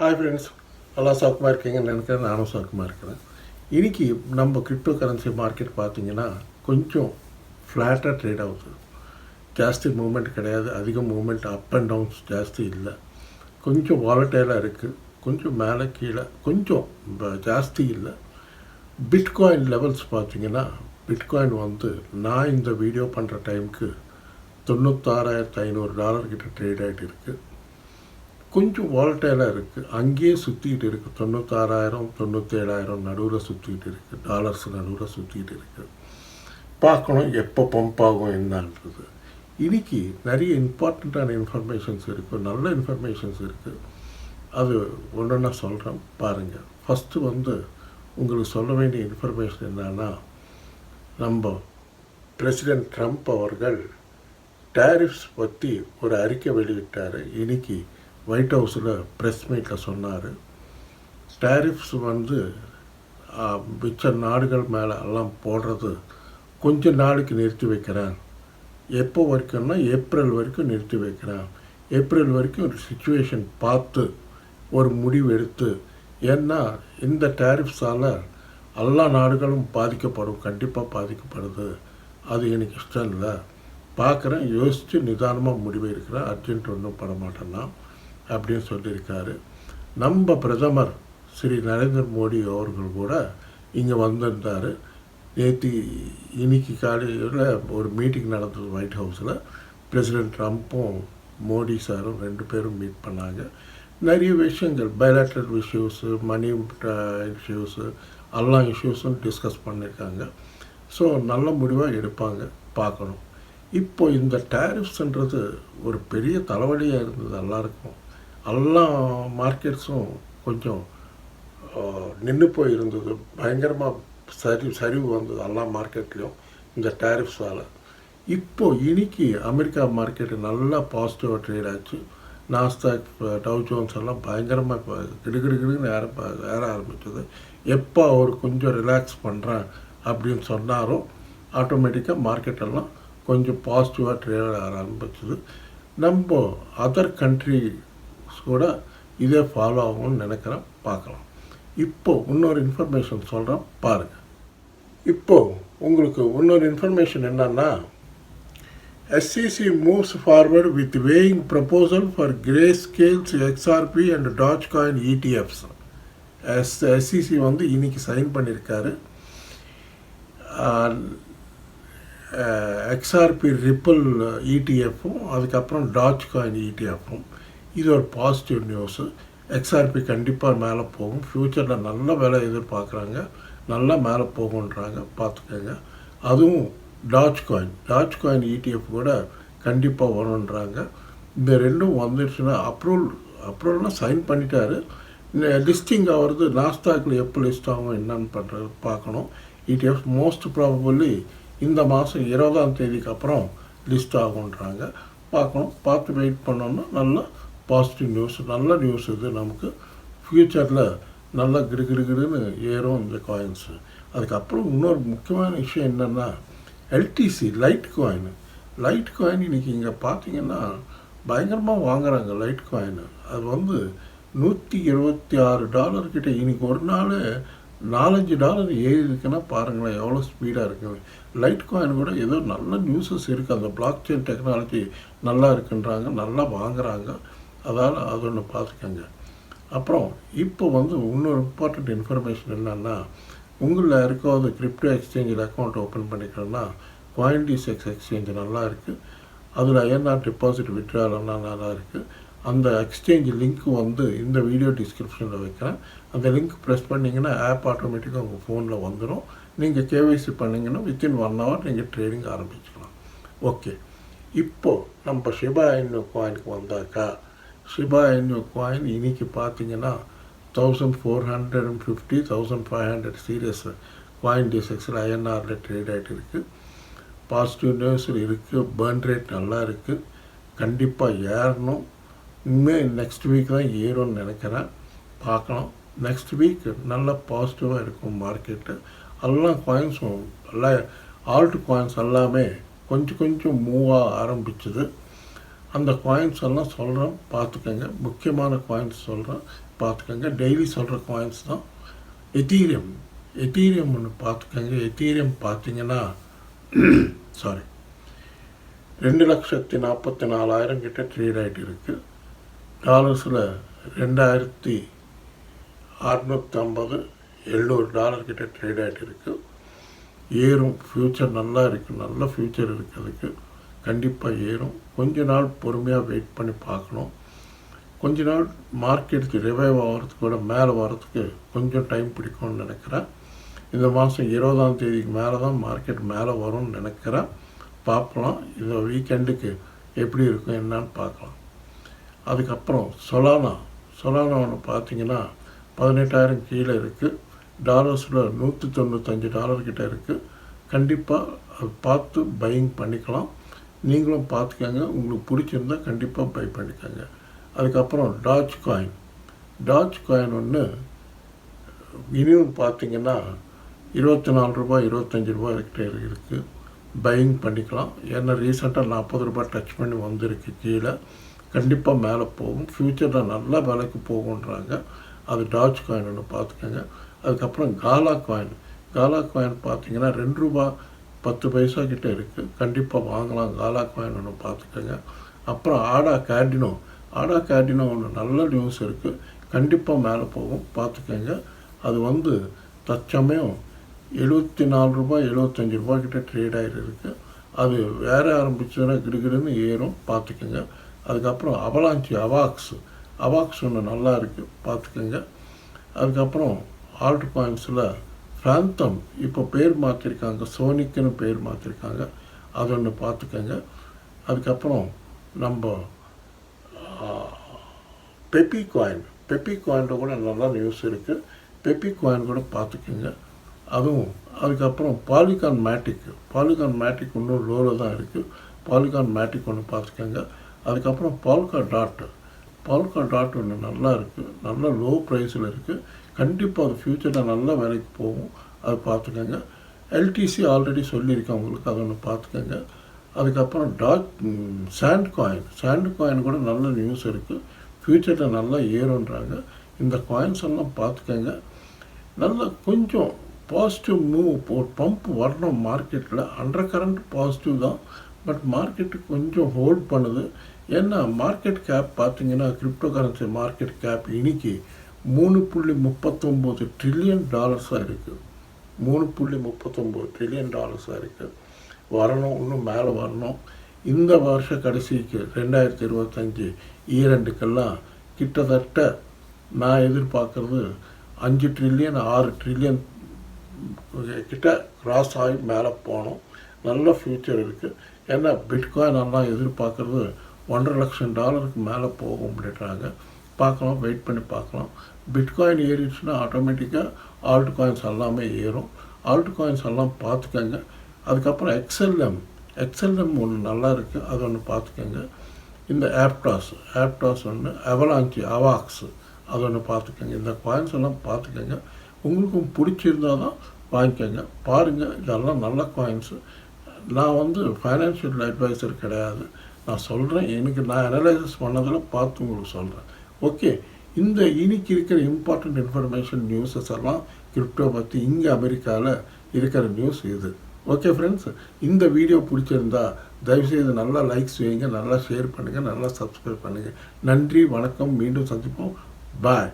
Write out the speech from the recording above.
Hi friends நல்லா சௌக்கமாக இருக்கீங்கன்னு நினைக்கிறேன். நானும் சௌக்கமாக இருக்கிறேன். இன்றைக்கி நம்ம கிரிப்டோ கரன்சி மார்க்கெட் பார்த்தீங்கன்னா கொஞ்சம் ஃப்ளாட்டாக ட்ரேட் ஆகுது. ஜாஸ்தி மூமெண்ட் கிடையாது. அதிக மூமெண்ட் அப் அண்ட் டவுன்ஸ் ஜாஸ்தி இல்லை. கொஞ்சம் வாலட்டைலாக இருக்குது கொஞ்சம் மேலே கீழே கொஞ்சம் ஜாஸ்தி இல்லை. பிட்காயின் லெவல்ஸ் பார்த்தீங்கன்னா பிட்காயின் வந்து நான் இந்த வீடியோ பண்ணுற டைமுக்கு தொண்ணூத்தாறாயிரத்து ஐநூறு டாலர் கிட்ட ட்ரேட் ஆகிட்டு இருக்குது கொஞ்சம் வாலட்டைலாக இருக்குது அங்கேயே சுற்றிக்கிட்டு இருக்குது தொண்ணூத்தாறாயிரம் தொண்ணூற்றேழாயிரம் நடுவில் சுற்றிக்கிட்டு இருக்குது டாலர்ஸ் நடுவில் சுற்றிக்கிட்டு இருக்குது பார்க்கணும் எப்போ பம்ப் ஆகும் என்னன்றது. இன்றைக்கி நிறைய இம்பார்ட்டண்ட்டான இன்ஃபர்மேஷன்ஸ் இருக்குது நல்ல இன்ஃபர்மேஷன்ஸ் இருக்குது அது ஒன்றுன்னா சொல்கிறேன் பாருங்கள் ஃபஸ்ட்டு வந்து உங்களுக்கு சொல்ல வேண்டிய இன்ஃபர்மேஷன் என்னன்னா நம்ம பிரசிடென்ட் ட்ரம்ப் அவர்கள் டேரிஃப்ஸ் பற்றி ஒரு அறிக்கை வெளியிட்டார். இன்றைக்கி ஒயிட் ஹவுஸில் ப்ரெஸ் மீட்டில் சொன்னார். டேரிஃப்ஸ் வந்து மிச்ச நாடுகள் மேலே எல்லாம் போடுறது கொஞ்ச நாளைக்கு நிறுத்தி வைக்கிறேன். எப்போ வரைக்கும்னா ஏப்ரல் வரைக்கும் நிறுத்தி வைக்கிறேன். ஏப்ரல் வரைக்கும் ஒரு சுச்சுவேஷன் பார்த்து ஒரு முடிவு எடுத்து ஏன்னா இந்த டேரிஃப்ஸால் எல்லா நாடுகளும் பாதிக்கப்படும் கண்டிப்பாக பாதிக்கப்படுது. அது எனக்கு இஷ்டம் இல்லை. பார்க்குறேன் யோசித்து நிதானமாக முடிவு இருக்கிறேன் அர்ஜென்ட் ஒன்றும் பட மாட்டேன்னா அப்படின்னு சொல்லியிருக்காரு. நம்ம பிரதமர் ஸ்ரீ நரேந்திர மோடி அவர்கள் கூட இங்கே வந்திருந்தார். நேற்று இன்னைக்கு காலையில் ஒரு மீட்டிங் நடந்தது ஒயிட் ஹவுஸில் பிரசிடென்ட் ட்ரம்ப்பும் மோடி சாரும் ரெண்டு பேரும் மீட் பண்ணாங்க. நிறைய விஷயங்கள் பைலாட்ரல் இஷ்யூஸு மணி இஷ்யூஸு எல்லா இஷ்யூஸும் டிஸ்கஸ் பண்ணியிருக்காங்க. ஸோ நல்ல முடிவாக எடுப்பாங்க பார்க்கணும். இப்போ இந்த டேரிஃப்ஸ்ன்றது ஒரு பெரிய தலைவலியாக இருந்தது எல்லாருக்கும். எல்லா மார்க்கெட்ஸும் கொஞ்சம் நின்று போய் இருந்தது பயங்கரமாக சரி சரிவு வந்தது எல்லா மார்க்கெட்லேயும் இந்த டேரிஃப்ஸால் இப்போ இன்னைக்கு அமெரிக்கா மார்க்கெட்டு நல்லா பாசிட்டிவாக ட்ரேட் ஆச்சு. நாஸ்டாக் டவ் ஜோன்ஸ் எல்லாம் பயங்கரமாக இப்போ கிடுகிடுகிடுன்னு ஏற ஏற ஆரம்பிச்சது. எப்போ அவர் கொஞ்சம் ரிலாக்ஸ் பண்ணுறேன் அப்படின்னு சொன்னாரோ ஆட்டோமேட்டிக்காக மார்க்கெட்டெல்லாம் கொஞ்சம் பாசிட்டிவாக ட்ரேட் ஆரம்பிச்சது. நம்ம அதர் கண்ட்ரி கூட இதே ஃபாலோ ஆகும்னு நினைக்கிறேன். பார்க்கலாம். இப்போது இன்னொரு இன்ஃபர்மேஷன் சொல்கிறேன் பாருங்கள் இப்போ உங்களுக்கு இன்னொரு இன்ஃபர்மேஷன் என்னன்னா forward with weighing proposal for Grayscale XRP and and coin ETFs S SEC வந்து இன்றைக்கி சைன் பண்ணியிருக்காரு எக்ஸ்ஆர்பி ரிப்பிள் இடிஎஃப்பும் அதுக்கப்புறம் டாச் காயின் இடிஎஃப்பும் இது ஒரு பாசிட்டிவ் நியூஸு எக்ஸ்ஆர்பி கண்டிப்பாக மேலே போகும். ஃப்யூச்சரில் நல்ல வேலை எதிர்பார்க்குறாங்க. நல்லா மேலே போகுன்றாங்க பார்த்துக்கோங்க. அதுவும் Dash coin Dash coin ETF கூட கண்டிப்பாக வரும்ன்றாங்க. இந்த ரெண்டும் வந்துடுச்சுன்னா அப்ரூவல் அப்ரூவல்னால் சைன் பண்ணிட்டாரு. லிஸ்டிங் ஆகிறது நாஸ்டாக்கில் எப்போ லிஸ்ட் ஆகும் என்னன்னு பண்ணுறது பார்க்கணும். இடிஎஃப் மோஸ்ட் ப்ராபபிளி இந்த மாதம் இருபதாம் தேதிக்கு அப்புறம் லிஸ்ட் ஆகுன்றாங்க பார்க்கணும். பார்த்து வெயிட் பண்ணோம்னா நல்லா பாசிட்டிவ் நியூஸ் நல்ல நியூஸ் இது நமக்கு. ஃப்யூச்சரில் நல்லா கிடுகிடுகிடுன்னு ஏறும் இந்த காயின்ஸு அதுக்கப்புறம் இன்னொரு முக்கியமான விஷயம் என்னென்னா LTC Litecoin Litecoin இன்றைக்கி இங்கே பார்த்தீங்கன்னா பயங்கரமாக வாங்குறாங்க லைட் காயின் அது வந்து நூற்றி இருபத்தி ஆறு டாலர் கிட்டே இன்றைக்கி ஒரு நாள் நாலஞ்சு டாலர் ஏறி இருக்குன்னா பாருங்களேன் எவ்வளோ ஸ்பீடாக இருக்குது லைட் காயின் கூட ஏதோ நல்ல நியூஸஸ் இருக்குது அந்த பிளாக் செயின் டெக்னாலஜி நல்லா இருக்குன்றாங்க நல்லா வாங்குறாங்க. அதால் அது ஒன்று பார்த்துக்கோங்க அப்புறம் இப்போ வந்து இன்னொரு இம்பார்ட்டண்ட் இன்ஃபர்மேஷன் என்னென்னா உங்களில் யாருக்காவது கிரிப்டோ எக்ஸ்சேஞ்சில் அக்கௌண்ட் ஓப்பன் பண்ணிக்கிறோன்னா எக்ஸ் எக்ஸ்சேஞ்ச் நல்லா இருக்குது அதில் ஏன்னா டெபாசிட் விட்ராலாம் நல்லா இருக்குது அந்த எக்ஸ்சேஞ்ச் லிங்க் வந்து இந்த வீடியோ டிஸ்கிரிப்ஷனில் வைக்கிறேன். அந்த லிங்க் ப்ரெஸ் பண்ணிங்கன்னா ஆப் ஆட்டோமேட்டிக்காக உங்கள் ஃபோனில் வந்துடும் நீங்கள் கேவைசி பண்ணிங்கன்னா வித்தின் ஒன் ஹவர் நீங்கள் ட்ரேடிங் ஆரம்பிச்சுக்கலாம் ஓகே இப்போது நம்ம ஷிபா இன்னும் காயினுக்கு வந்தாக்கா ஷிபா இன்னு காயின் இன்றைக்கி பார்த்தீங்கன்னா thousand four hundred and fifty thousand five hundred serious coin டிசெக்ஸில் ஐஎன்ஆரில் ட்ரேட் ஆகிட்டு இருக்குது பாசிட்டிவ் நியூஸ் இருக்குது பேர்ன் ரேட் நல்லா இருக்குது கண்டிப்பாக ஏறணும். இனிமேல் நெக்ஸ்ட் வீக் தான் ஏறும்னு நினைக்கிறேன். பார்க்கலாம். நெக்ஸ்ட் வீக் நல்லா பாசிட்டிவாக இருக்கும் மார்க்கெட்டு எல்லாம் காயின்ஸும் நல்லா ஆல்ட் காயின்ஸ் எல்லாமே கொஞ்சம் கொஞ்சம் மூவ் ஆக அந்த காயின்ஸ் எல்லாம் சொல்கிறோம் பார்த்துக்கோங்க. முக்கியமான காயின்ஸ் சொல்கிறோம் பார்த்துக்கோங்க. டெய்லி சொல்கிற காயின்ஸ் தான் எத்தீரியம் எத்தீரியம் ஒன்று பார்த்துக்கோங்க. எத்தீரியம் பார்த்தீங்கன்னா சாரி ரெண்டு லட்சத்தி நாற்பத்தி நாலாயிரம் கிட்ட ட்ரேட் ஆகிட்டு இருக்குது டாலர்ஸில் ரெண்டாயிரத்தி அறுநூற்றம்பது எழுநூறு டாலர் கிட்ட ட்ரேட் ஆகிட்டு இருக்குது ஏறும் ஃப்யூச்சர் நல்லா இருக்குது நல்ல ஃப்யூச்சர் இருக்குது அதுக்கு. கண்டிப்பாக ஏறும். கொஞ்ச நாள் பொறுமையாக வெயிட் பண்ணி பார்க்கணும். கொஞ்ச நாள் மார்க்கெட்டுக்கு ரிவைவ் ஆகிறதுக்கு கூட மேலே வர்றதுக்கு கொஞ்சம் டைம் பிடிக்கும்னு நினைக்கிறேன். இந்த மாதம் இருபதாம் தேதிக்கு மேலே தான் மார்க்கெட் மேலே வரும்னு நினைக்கிறேன். பார்க்கலாம் இந்த வீக்கெண்டுக்கு எப்படி இருக்கும் என்னன்னு பார்க்கலாம். அதுக்கப்புறம் சொலானா சொலானா ஒன்று பார்த்தீங்கன்னா பதினெட்டாயிரம் கீழே இருக்குது டாலர்ஸில் நூற்றி தொண்ணூத்தஞ்சு டாலர் கிட்ட இருக்குது கண்டிப்பாக அதை பார்த்து பையிங் பண்ணிக்கலாம். நீங்களும் பார்த்துக்கோங்க. உங்களுக்கு பிடிச்சிருந்தா கண்டிப்பாக பை பண்ணிக்கோங்க. அதுக்கப்புறம் டாச் காயின் டாச் காயின் ஒன்று இனியும் பார்த்தீங்கன்னா இருபத்தி நாலு ரூபாய் இருபத்தஞ்சி ரூபாய் கிட்ட இருக்குது பையிங் பண்ணிக்கலாம். ஏன்னா ரீசெண்டாக நாற்பது ரூபாய் டச் பண்ணி வந்திருக்கு கீழே. கண்டிப்பாக மேலே போகும். ஃப்யூச்சரில் நல்ல விலைக்கு போகுன்றாங்க அது டாச் காயின் ஒன்று பார்த்துக்கோங்க. அதுக்கப்புறம் காலா காயின் காலா காயின் பார்த்தீங்கன்னா ரெண்டு ரூபா பத்து பைசா கிட்டே இருக்குது கண்டிப்பாக வாங்கலாம். காலா காயின் ஒன்று பார்த்துக்கோங்க அப்புறம் ஆடா கேண்டினோ ஆடா கேண்டினோ ஒன்று நல்ல நியூஸ் இருக்குது கண்டிப்பாக மேலே போகும். பார்த்துக்கோங்க அது வந்து தற்சமயம் எழுபத்தி நாலு ரூபாய் எழுபத்தஞ்சி ரூபாய் ட்ரேட் ஆகிருக்கு அது வேற ஆரம்பிச்சதுன்னா கிடுகிடுன்னு ஏறும். பார்த்துக்கோங்க அதுக்கப்புறம் அவலாஞ்சி அவாக்ஸ் அவாக்ஸ் ஒன்று நல்லா இருக்குது பார்த்துக்கோங்க அதுக்கப்புறம் ஆல்ட் காயின்ஸில் ஃபேந்தம் இப்போ பேர் மாற்றிருக்காங்க சோனிக்குன்னு பேர் மாற்றிருக்காங்க அது ஒன்று பார்த்துக்கோங்க. அதுக்கப்புறம் நம்ம பெப்பி காயின் பெப்பி காயினில் கூட நல்லா நியூஸ் இருக்குது பெப்பி காயின் கூட பார்த்துக்கோங்க. அதுவும் அதுக்கப்புறம் பாலிகான் மேட்டிக் பாலிகான் மேட்டிக் இன்னும் லோவில் தான் இருக்குது பாலிகான் மேட்டிக் ஒன்று பார்த்துக்கோங்க. அதுக்கப்புறம் பால்கா டாட் பால்கா டாட் ஒன்று நல்லா இருக்குது நல்ல லோ ப்ரைஸில் இருக்குது கண்டிப்பாக அது ஃப்யூச்சரில் நல்ல வேலைக்கு போகும். அது பார்த்துக்கோங்க. எல்டிசி ஆல்ரெடி சொல்லியிருக்கேன் உங்களுக்கு அதை ஒன்று பார்த்துக்கோங்க. அதுக்கப்புறம் டாக் சாண்ட் காயின் சாண்ட் காயின் கூட நல்ல நியூஸ் இருக்குது ஃப்யூச்சரில் நல்லா ஏறுன்றாங்க இந்த காயின்ஸ் எல்லாம் பார்த்துக்கோங்க. நல்லா கொஞ்சம் பாசிட்டிவ் மூவ் ஒரு பம்ப் வரணும் மார்க்கெட்டில் அண்டர் கரண்ட் பாசிட்டிவ் தான். பட் மார்க்கெட்டு கொஞ்சம் ஹோல்ட் பண்ணுது. ஏன்னா மார்க்கெட் கேப் பார்த்தீங்கன்னா கிரிப்டோ கரன்சி மார்க்கெட் கேப் இன்னைக்கு மூணு புள்ளி முப்பத்தொம்போது ட்ரில்லியன் டாலர்ஸாக இருக்குது மூணு புள்ளி முப்பத்தொம்போது ட்ரில்லியன் டாலர்ஸாக இருக்குது வரணும் இன்னும் மேலே வரணும். இந்த வருஷ கடைசிக்கு ரெண்டாயிரத்தி இருபத்தஞ்சி ஈரெண்டுக்கெல்லாம் கிட்டத்தட்ட நான் எதிர்பார்க்குறது அஞ்சு ட்ரில்லியன் ஆறு ட்ரில்லியன் கிட்ட கிராஸ் ஆகி மேலே போனோம் நல்ல ஃப்யூச்சர் இருக்குது ஏன்னா பிட்காயின் எல்லாம் எதிர்பார்க்குறது ஒன்றரை லட்சம் டாலருக்கு மேலே போகும் அப்படின்றாங்க. பார்க்கலாம் வெயிட் பண்ணி பார்க்கலாம். பிட்காயின் ஏறிடுச்சுன்னா ஆட்டோமேட்டிக்காக ஆல்ட் காயின்ஸ் எல்லாமே ஏறும். ஆல்ட் காயின்ஸ் எல்லாம் பார்த்துக்கோங்க. அதுக்கப்புறம் எக்ஸ்எல்எம் எக்ஸ்எல்எம் ஒன்று நல்லா இருக்குது அது ஒன்று பார்த்துக்கோங்க. இந்த ஆப்டாஸ் ஆப்டாஸ் ஒன்று அவலாஞ்சி அவாக்ஸ் அது ஒன்று பார்த்துக்கோங்க. இந்த காயின்ஸ் எல்லாம் பார்த்துக்கோங்க. உங்களுக்கும் பிடிச்சிருந்தா தான் வாங்கிக்கோங்க. பாருங்கள் இதெல்லாம் நல்ல காயின்ஸு நான் வந்து ஃபைனான்ஷியல் அட்வைசர் கிடையாது. நான் சொல்கிறேன் எனக்கு நான் அனலைசிஸ் பண்ணதில் பார்த்து உங்களுக்கு சொல்கிறேன் ஓகே. இந்த இன்னைக்கு இருக்கிற இம்பார்ட்டண்ட் இன்ஃபர்மேஷன் நியூஸஸ் எல்லாம் கிரிப்டோ பற்றி இங்கே அமெரிக்காவில் இருக்கிற நியூஸ் இது. ஓகே ஃப்ரெண்ட்ஸ் இந்த வீடியோ பிடிச்சிருந்தா தயவுசெய்து நல்லா லைக்ஸ் வைங்க நல்லா ஷேர் பண்ணுங்கள் நல்லா சப்ஸ்கிரைப் பண்ணுங்கள் நன்றி வணக்கம். மீண்டும் சந்திப்போம். பாய்